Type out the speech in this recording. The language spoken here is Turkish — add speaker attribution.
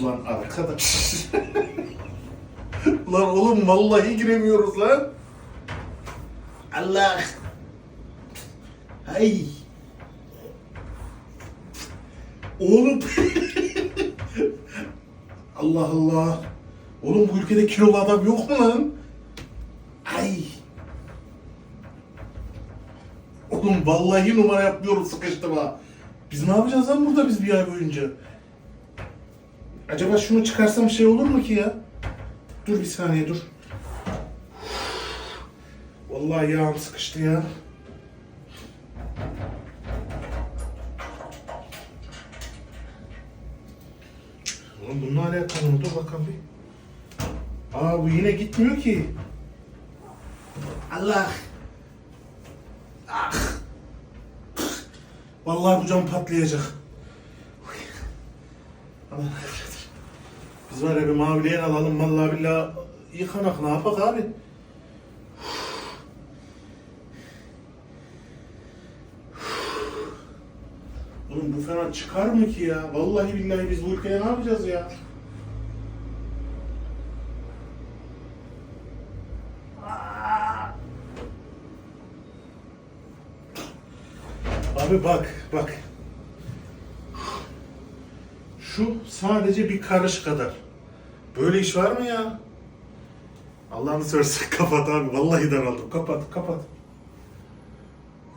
Speaker 1: Ulan arkadaş. lan oğlum vallahi giremiyoruz lan. Allah. Hay. Oğlum. Allah Allah. Oğlum bu ülkede kilolu adam yok mu lan? Ay. Oğlum vallahi numara yapmıyoruz sıkıştım ha. Biz ne yapacağız lan burada biz bir ay boyunca? Acaba şunu çıkarsam şey olur mu ki ya? Dur bir saniye dur. Vallahi yağım sıkıştı ya. Oğlum bununla alakalı mı? Dur bakalım bir. Aa bu yine gitmiyor ki. Allah. Ah. Vallahi bu cam patlayacak. Biz var ya bir mavileyen alalım vallahi billahi yıkanak ne yapak abi? Oğlum bu fena çıkar mı ki ya? Vallahi billahi biz bu ülkede ne yapacağız ya? Abi bak bak. Şu sadece bir karış kadar. Böyle iş var mı ya? Allah'ını seversen kapat abi. Vallahi daraldım. Kapat, kapat.